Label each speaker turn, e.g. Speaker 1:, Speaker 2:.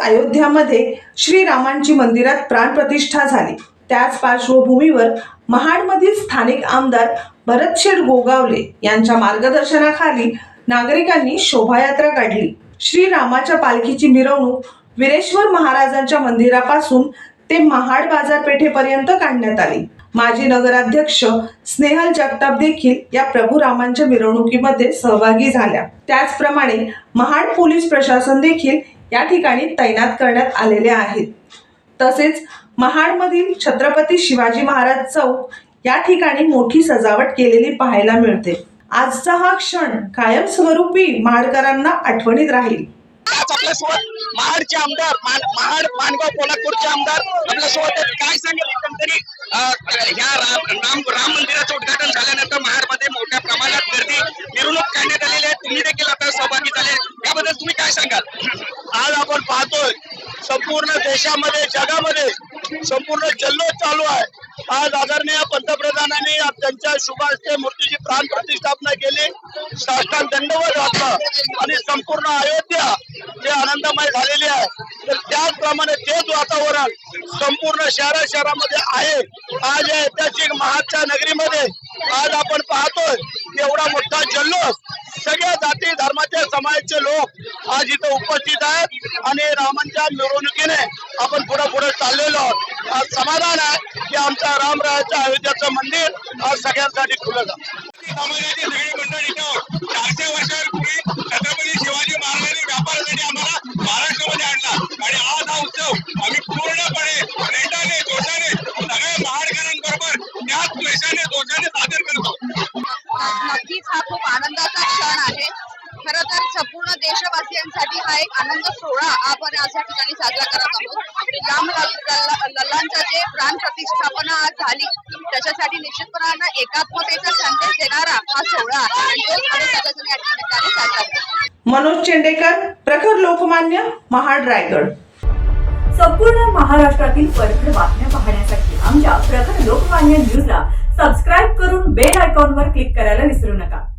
Speaker 1: अयोध्यामध्ये श्रीरामांची मंदिरात प्राणप्रतिष्ठा झाली. त्याच पार्श्वभूमीवर महाडमधील स्थानिक आमदार भरतशेठ गोगावले यांच्या मार्गदर्शनाखाली नागरिकांनी शोभायात्रा काढली. श्रीरामाच्या पालखीची मिरवणूक विरेश्वर महाराजांच्या मंदिरापासून ते महाड बाजारपेठेपर्यंत काढण्यात आली. माजी नगराध्यक्ष स्नेहल जगताप देखील या प्रभू रामांच्या मिरवणुकीमध्ये सहभागी झाल्या. त्याचप्रमाणे महाड पोलीस प्रशासन देखील या ठिकाणी तैनात करण्यात आलेले आहेत. तसेच महाडमधील छत्रपती शिवाजी महाराज चौक या ठिकाणी मोठी सजावट केलेली पाहायला मिळते. आजचा हा क्षण कायमस्वरूपी महाडकरांना आठवणीत राहील.
Speaker 2: आपल्यासोबत महाडचे आमदार महाड मानगाव कोल्हापूरचे आमदार आपल्यासोबत आहेत. काय सांगेल एकंदरीत? अं, या राम राम मंदिराचं उद्घाटन
Speaker 3: संपूर्ण देशामध्ये जगामध्ये संपूर्ण जल्लोष चालू आहे. आज आदरणीय पंतप्रधानांनी त्यांच्या शुभाष्टे मूर्तीची प्राण प्रतिष्ठापना केली. साष्टांग दंडवत घातला आणि संपूर्ण अयोध्या जे आनंदमय झालेली आहे. तर त्याचप्रमाणे तेच वातावरण संपूर्ण शहरा शहरामध्ये आहे. आज या ऐतिहासिक महाच्या नगरीमध्ये आज आपण पाहतोय एवढा मोठा जल्लोष सगळ्या जाती धर्माचे समाजाचे लोक आज इथं उपस्थित आहेत आणि रामांच्या मिरवणुकीने आपण पुढे पुढे चाललेलो आहोत. आज समाधान आहे की आमच्या रामरायाच्या अयोध्याचं मंदिर आज सगळ्यांसाठी खुलं झालं
Speaker 2: मंडळ इथं चारशे
Speaker 4: वर्ष खर तर संपूर्ण देशवासियांसाठी हा एक आनंद सोहळा आपण आज या ठिकाणी साजरा करत आहोत. राम लल- लल- लल्लांचं जे प्राण प्रतिष्ठापना आज झाली त्याच्यासाठी निश्चितपणानं एकात्मतेचा संदेश देणारा हा सोहळा आहे.
Speaker 1: मनोज चेंडेकर प्रखर लोकमान्य महाड रायगड.
Speaker 5: संपूर्ण महाराष्ट्रातील परखड बातम्या पाहण्यासाठी आमच्या प्रखर लोकमान्य न्यूजला सबस्क्राईब करून बेल आयकॉनवर क्लिक करायला विसरू नका.